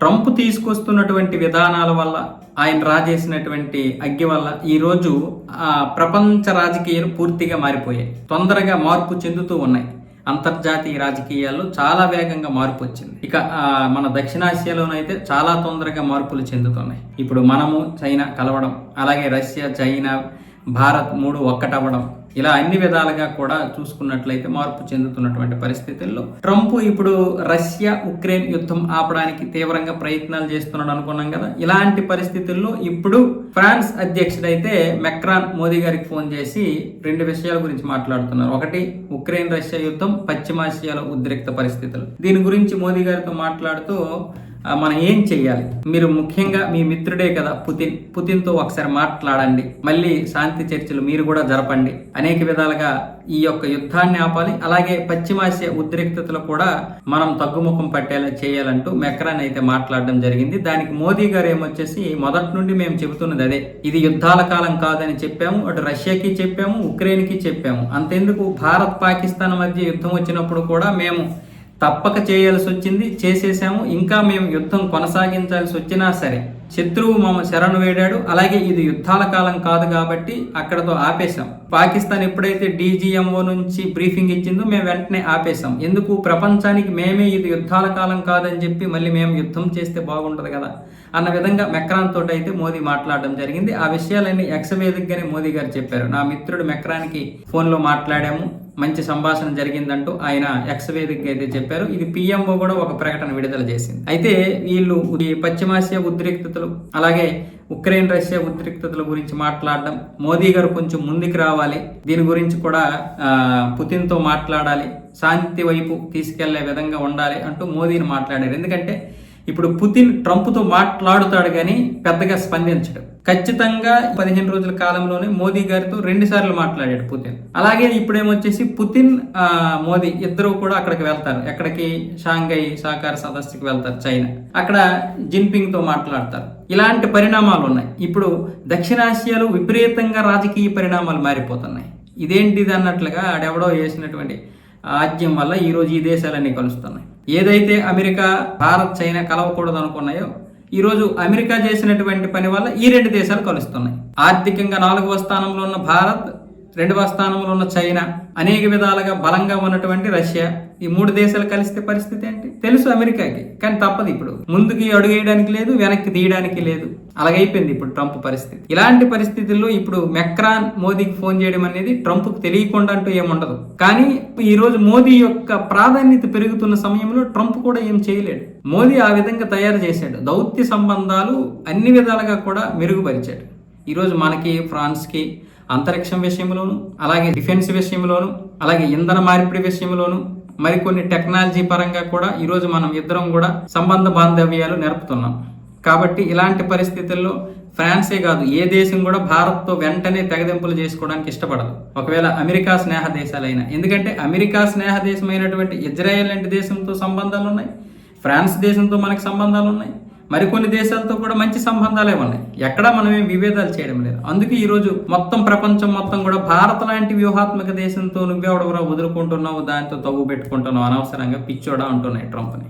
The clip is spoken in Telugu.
ట్రంప్ తీసుకొస్తున్నటువంటి విధానాల వల్ల ఆయన రాజేసినటువంటి అగ్గి వల్ల ఈరోజు ప్రపంచ రాజకీయాలు పూర్తిగా మారిపోయాయి. తొందరగా మార్పు చెందుతూ ఉన్నాయి. అంతర్జాతీయ రాజకీయాల్లో చాలా వేగంగా మార్పు వచ్చింది. ఇక మన దక్షిణాసియాలోనైతే చాలా తొందరగా మార్పులు చెందుతున్నాయి. ఇప్పుడు మనము చైనా కలవడం అలాగే రష్యా చైనా భారత్ మూడు ఒక్కటవ్వడం ఇలా అన్ని విధాలుగా కూడా చూసుకున్నట్లయితే మార్పు చెందుతున్నటువంటి పరిస్థితుల్లో ట్రంప్ ఇప్పుడు రష్యా ఉక్రెయిన్ యుద్ధం ఆపడానికి తీవ్రంగా ప్రయత్నాలు చేస్తున్నాడు అనుకున్నాం కదా. ఇలాంటి పరిస్థితుల్లో ఇప్పుడు ఫ్రాన్స్ అధ్యక్షుడైతే మెక్రాన్ మోదీ గారికి ఫోన్ చేసి రెండు విషయాల గురించి మాట్లాడుతున్నారు. ఒకటి ఉక్రెయిన్ రష్యా యుద్ధం పశ్చిమాసియాలో ఉద్రిక్త పరిస్థితులు. దీని గురించి మోదీ గారితో మాట్లాడుతూ మనం ఏం చెయ్యాలి? మీరు ముఖ్యంగా మీ మిత్రుడే కదా పుతిన్. పుతిన్తో ఒకసారి మాట్లాడండి. మళ్ళీ శాంతి చర్చలు మీరు కూడా జరపండి. అనేక విధాలుగా ఈ యొక్క యుద్ధాన్ని ఆపాలి. అలాగే పశ్చిమాసియా ఉద్రిక్తతలు కూడా మనం తగ్గుముఖం పట్టేలా చేయాలంటూ మెక్రాన్ అయితే మాట్లాడడం జరిగింది. దానికి మోదీ గారు ఏమొచ్చేసి మొదటి నుండి మేము చెబుతున్నది అదే. ఇది యుద్ధాల కాలం కాదని చెప్పాము. అటు రష్యాకి చెప్పాము ఉక్రెయిన్కి చెప్పాము. అంతెందుకు? భారత్ పాకిస్తాన్ మధ్య యుద్ధం వచ్చినప్పుడు కూడా మేము తప్పక చేయాల్సి వచ్చింది చేసేసాము. ఇంకా మేము యుద్ధం కొనసాగించాల్సి వచ్చినా సరే శత్రువు మమ్మ శరణు వేడాడు. అలాగే ఇది యుద్ధాల కాలం కాదు కాబట్టి అక్కడతో ఆపేశాం. పాకిస్తాన్ ఎప్పుడైతే డీజీఎంఓ నుంచి బ్రీఫింగ్ ఇచ్చిందో మేము వెంటనే ఆపేశాం. ఎందుకు? ప్రపంచానికి మేమే ఇది యుద్ధాల కాలం కాదని చెప్పి మళ్ళీ మేము యుద్ధం చేస్తే బాగుంటుంది కదా అన్న విధంగా మెక్రాన్ తోటి అయితే మోదీ మాట్లాడడం జరిగింది. ఆ విషయాలన్నీ ఎక్సవేదికగానే మోదీ గారు చెప్పారు. నా మిత్రుడు మెక్రాన్కి ఫోన్లో మాట్లాడాము. మంచి సంభాషణ జరిగిందంటూ ఆయన ఎక్స్ వేదికగా అయితే చెప్పారు. ఇది పిఎంఓ కూడా ఒక ప్రకటన విడుదల చేసింది. అయితే వీళ్ళు ఈ పశ్చిమాసియా ఉద్రిక్తతలు అలాగే ఉక్రెయిన్ రష్యా ఉద్రిక్తతల గురించి మాట్లాడడం మోదీ గారు కొంచెం ముందుకు రావాలి దీని గురించి కూడా పుతిన్తో మాట్లాడాలి శాంతి వైపు తీసుకెళ్ళే విధంగా ఉండాలి అంటూ మోదీని మాట్లాడారు. ఎందుకంటే ఇప్పుడు పుతిన్ ట్రంప్తో మాట్లాడుతాడు కానీ పెద్దగా స్పందించడు. ఖచ్చితంగా పదిహేను రోజుల కాలంలోనే మోదీ గారితో రెండు సార్లు మాట్లాడాడు పుతిన్. అలాగే ఇప్పుడేమొచ్చేసి పుతిన్ మోదీ ఇద్దరు కూడా అక్కడికి వెళ్తారు. ఎక్కడికి? షాంఘై సహకార సదస్సుకి వెళ్తారు చైనా. అక్కడ జిన్పింగ్తో మాట్లాడతారు. ఇలాంటి పరిణామాలు ఉన్నాయి ఇప్పుడు దక్షిణాసియాలో విపరీతంగా రాజకీయ పరిణామాలు మారిపోతున్నాయి. ఇదేంటిది అన్నట్లుగా ఆడెవడో వేసినటువంటి ఆద్యం వల్ల ఈరోజు ఈ దేశాలన్నీ కలుస్తున్నాయి. ఏదైతే అమెరికా భారత్ చైనా కలవకూడదు అనుకున్నాయో ఈరోజు అమెరికా చేసినటువంటి పని వల్ల ఈ రెండు దేశాలు కలుస్తున్నాయి. ఆర్థికంగా నాలుగవ స్థానంలో ఉన్న భారత్ రెండవ స్థానంలో ఉన్న చైనా అనేక విధాలుగా బలంగా ఉన్నటువంటి రష్యా ఈ మూడు దేశాలు కలిస్తే పరిస్థితి ఏంటి? తెలుసు అమెరికాకి కానీ తప్పదు ఇప్పుడు. ముందుకి అడుగేయడానికి లేదు వెనక్కి తీయడానికి లేదు. అలాగైపోయింది ఇప్పుడు ట్రంప్ పరిస్థితి. ఇలాంటి పరిస్థితుల్లో ఇప్పుడు మెక్రాన్ మోదీకి ఫోన్ చేయడం అనేది ట్రంప్ తెలియకుండా అంటూ ఏముండదు. కానీ ఈ రోజు మోదీ యొక్క ప్రాధాన్యత పెరుగుతున్న సమయంలో ట్రంప్ కూడా ఏం చేయలేడు. మోదీ ఆ విధంగా తయారు చేశాడు. దౌత్య సంబంధాలు అన్ని విధాలుగా కూడా మెరుగుపరిచాడు. ఈరోజు మనకి ఫ్రాన్స్కి అంతరిక్షం విషయంలోను అలాగే డిఫెన్స్ విషయంలోను అలాగే ఇంధన మార్పిడి విషయంలోను మరికొన్ని టెక్నాలజీ పరంగా కూడా ఈరోజు మనం ఇద్దరం కూడా సంబంధ బాంధవ్యాలు నేర్పుతున్నాం. కాబట్టి ఇలాంటి పరిస్థితుల్లో ఫ్రాన్సే కాదు ఏ దేశం కూడా భారత్తో వెంటనే తెగదింపులు చేసుకోవడానికి ఇష్టపడదు. ఒకవేళ అమెరికా స్నేహ దేశాలైనా ఎందుకంటే అమెరికా స్నేహ దేశమైనటువంటి ఇజ్రాయెల్ లాంటి దేశంతో సంబంధాలు ఉన్నాయి ఫ్రాన్స్ దేశంతో మనకి సంబంధాలు ఉన్నాయి మరికొన్ని దేశాలతో కూడా మంచి సంబంధాలే ఉన్నాయి. ఎక్కడా మనమేం విభేదాలు చేయడం లేదు. అందుకే ఈరోజు మొత్తం ప్రపంచం మొత్తం కూడా భారత్ లాంటి వ్యూహాత్మక దేశంతో నువ్వెవడవరా వదులుకుంటున్నావు దాంతో తవ్వు పెట్టుకుంటున్నావు అనవసరంగా పిచ్చోడా అంటున్నాయి ట్రంప్ని.